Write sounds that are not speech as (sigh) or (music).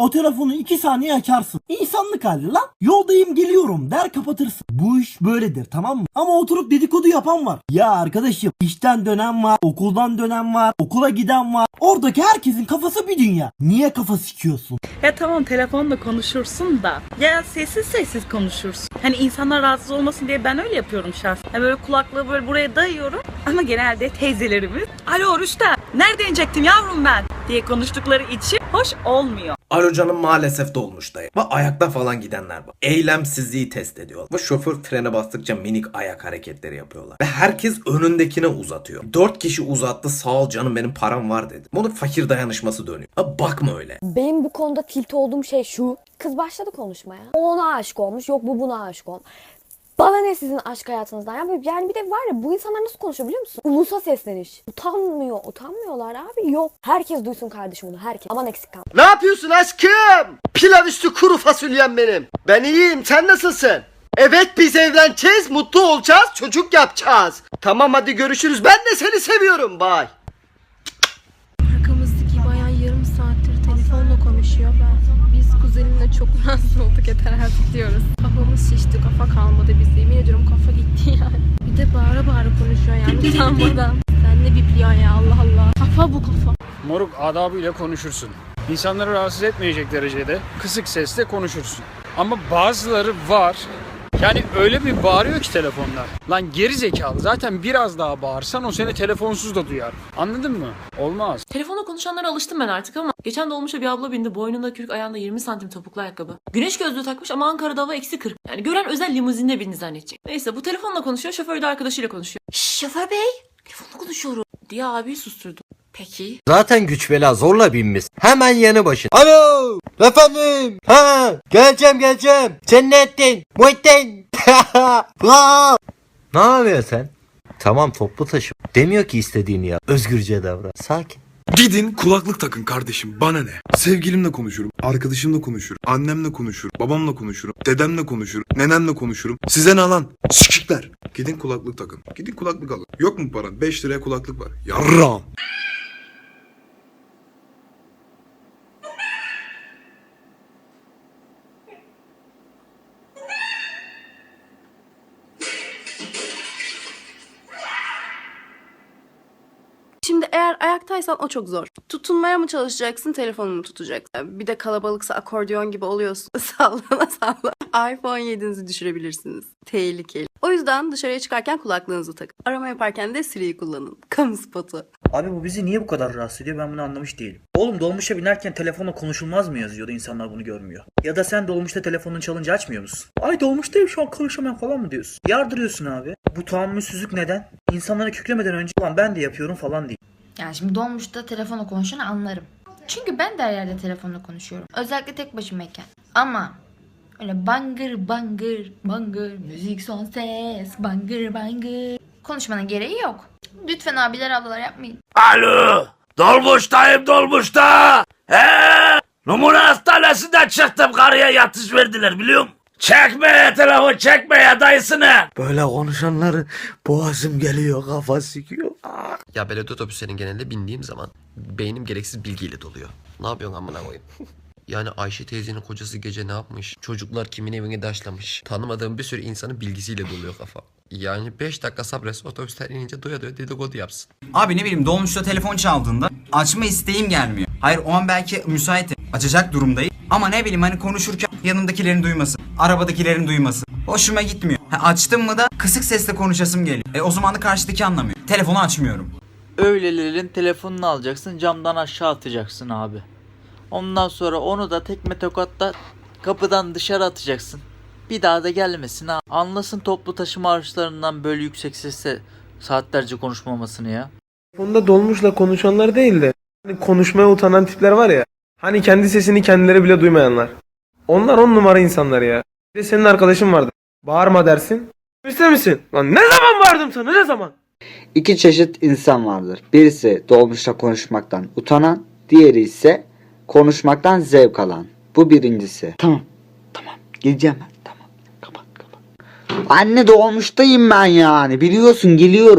O telefonu 2 saniye açarsın. İnsanlık hali lan. Yoldayım geliyorum der kapatırsın. Bu iş böyledir tamam mı? Ama oturup dedikodu yapan var. Ya arkadaşım işten dönen var, okuldan dönen var, okula giden var. Oradaki herkesin kafası bir dünya. Niye kafa sikiyorsun? Ya tamam telefonla konuşursun da ya sessiz sessiz konuşursun. Hani insanlar rahatsız olmasın diye ben öyle yapıyorum şahsen. Hani böyle kulaklığı böyle buraya dayıyorum ama genelde teyzelerimiz Alo Rüşta nerede inecektim yavrum ben diye konuştukları için hoş olmuyor. Alo canım maalesef dolmuş dayı. Ve ayakta falan gidenler var. Eylemsizliği test ediyorlar. Ve şoför frene bastıkça minik ayak hareketleri yapıyorlar. Ve herkes önündekine uzatıyor. Dört kişi uzattı sağ ol canım benim param var dedi. Bunu fakir dayanışması dönüyor. Ha bakma öyle. Benim bu konuda tilt olduğum şey şu. Kız başladı konuşmaya. O ona aşık olmuş. Yok bu buna aşık olmuş. Bana ne sizin aşk hayatınızdan ya? Yani bir de var ya bu insanlar nasıl konuşuyor biliyor musun? Ulusa sesleniş. Utanmıyor. Utanmıyorlar abi. Yok. Herkes duysun kardeşim bunu. Herkes. Aman eksik kalma. Ne yapıyorsun aşkım? Pilav üstü kuru fasulyem benim. Ben iyiyim sen nasılsın? Evet biz evleneceğiz, mutlu olacağız, çocuk yapacağız. Tamam hadi görüşürüz. Ben de seni seviyorum. Bye. Arkamızdaki bayan yarım saattir telefonla konuşuyor. Biz çok rahatsız olduk yeter artık diyoruz. Kafamız şişti, kafa kalmadı bizde. Yemin ediyorum kafa gitti (laughs) yani. Bir de bağıra bağıra konuşuyor yani (laughs) utanmadan. Sen ne bipliyorsun ya Allah Allah. Kafa bu kafa. Moruk adabıyla konuşursun. İnsanları rahatsız etmeyecek derecede kısık sesle konuşursun. Ama bazıları var. Yani öyle bir bağırıyor ki telefonda. Lan geri zekalı zaten biraz daha bağırsan o seni telefonsuz da duyar. Anladın mı? Olmaz. Telefonla konuşanlara alıştım ben artık ama geçen dolmuşa bir abla bindi boynunda kürk ayağında 20 santim topuklu ayakkabı. Güneş gözlüğü takmış ama Ankara'da hava eksi 40. Yani gören özel limuzinde bindi zannedecek. Neyse bu telefonla konuşuyor şoför de arkadaşıyla konuşuyor. Şoför bey telefonla konuşuyorum diye abiyi susturdu. Peki. Zaten güç bela zorla binmiş. Hemen yanı başın. Alo! Efendim? Ha! Geleceğim geleceğim. Cennetin. Muhittin. (laughs) Aa! ne yapıyorsun sen? Tamam toplu taşım. Demiyor ki istediğini yap. Özgürce davran. Sakin. Gidin kulaklık takın kardeşim bana ne? Sevgilimle konuşurum, arkadaşımla konuşurum, annemle konuşurum, babamla konuşurum, dedemle konuşurum, nenemle konuşurum. Size ne lan? Sikikler. Gidin kulaklık takın. Gidin kulaklık alın. Yok mu paran? 5 liraya kulaklık var. Yarram. Eğer ayaktaysan o çok zor. Tutunmaya mı çalışacaksın, telefonu mu tutacaksın? Bir de kalabalıksa akordeon gibi oluyorsun. (laughs) sallana sallana. iPhone 7'nizi düşürebilirsiniz. Tehlikeli. O yüzden dışarıya çıkarken kulaklığınızı takın. Arama yaparken de Siri'yi kullanın. (laughs) Kamu spotu. Abi bu bizi niye bu kadar rahatsız ediyor ben bunu anlamış değilim. Oğlum dolmuşa binerken telefonla konuşulmaz mı yazıyor da insanlar bunu görmüyor. Ya da sen dolmuşta telefonun çalınca açmıyor musun? Ay dolmuştayım şu an konuşamam falan mı diyorsun? Yardırıyorsun abi. Bu tahammülsüzlük neden? İnsanlara küklemeden önce ulan ben de yapıyorum falan değil. Yani şimdi dolmuşta telefonla konuşanı anlarım. Çünkü ben de her yerde telefonla konuşuyorum. Özellikle tek başımayken. Ama öyle bangır bangır bangır müzik son ses bangır bangır konuşmanın gereği yok. Lütfen abiler ablalar yapmayın. Alo! Dolmuştayım dolmuşta! He! Numune hastanesinden çıktım karıya yatış verdiler biliyor musun? Çekme telefon çekme ya dayısını. Böyle konuşanları boğazım geliyor kafa sikiyor. Ya belediye otobüslerinin genelde bindiğim zaman beynim gereksiz bilgiyle doluyor. Ne yapıyorsun amına koyayım? (laughs) Yani Ayşe teyzenin kocası gece ne yapmış? Çocuklar kimin evine daşlamış? Tanımadığım bir sürü insanın bilgisiyle doluyor kafa. Yani 5 dakika sabret otobüsten inince doya doya dedikodu yapsın. Abi ne bileyim dolmuşta telefon çaldığında açma isteğim gelmiyor. Hayır o an belki müsaitim. Açacak durumdayım. Ama ne bileyim hani konuşurken yanımdakilerin duyması, arabadakilerin duyması. Hoşuma gitmiyor. Ha, açtım mı da kısık sesle konuşasım geliyor. E o zaman da karşıdaki anlamıyor. Telefonu açmıyorum. Öylelerin telefonunu alacaksın camdan aşağı atacaksın abi. Ondan sonra onu da tekme tokatla kapıdan dışarı atacaksın. Bir daha da gelmesin ha. Anlasın toplu taşıma araçlarından böyle yüksek sesle saatlerce konuşmamasını ya. Telefonda dolmuşla konuşanlar değil de hani konuşmaya utanan tipler var ya. Hani kendi sesini kendileri bile duymayanlar. Onlar on numara insanlar ya. Bir de senin arkadaşın vardı. Bağırma dersin. İster misin? Lan ne zaman bağırdım sana ne zaman? İki çeşit insan vardır. Birisi dolmuşta konuşmaktan utanan, diğeri ise konuşmaktan zevk alan. Bu birincisi. Tamam. Tamam. Geleceğim ben. Tamam. Kapat kapat. Anne dolmuştayım ben yani. Biliyorsun geliyorum.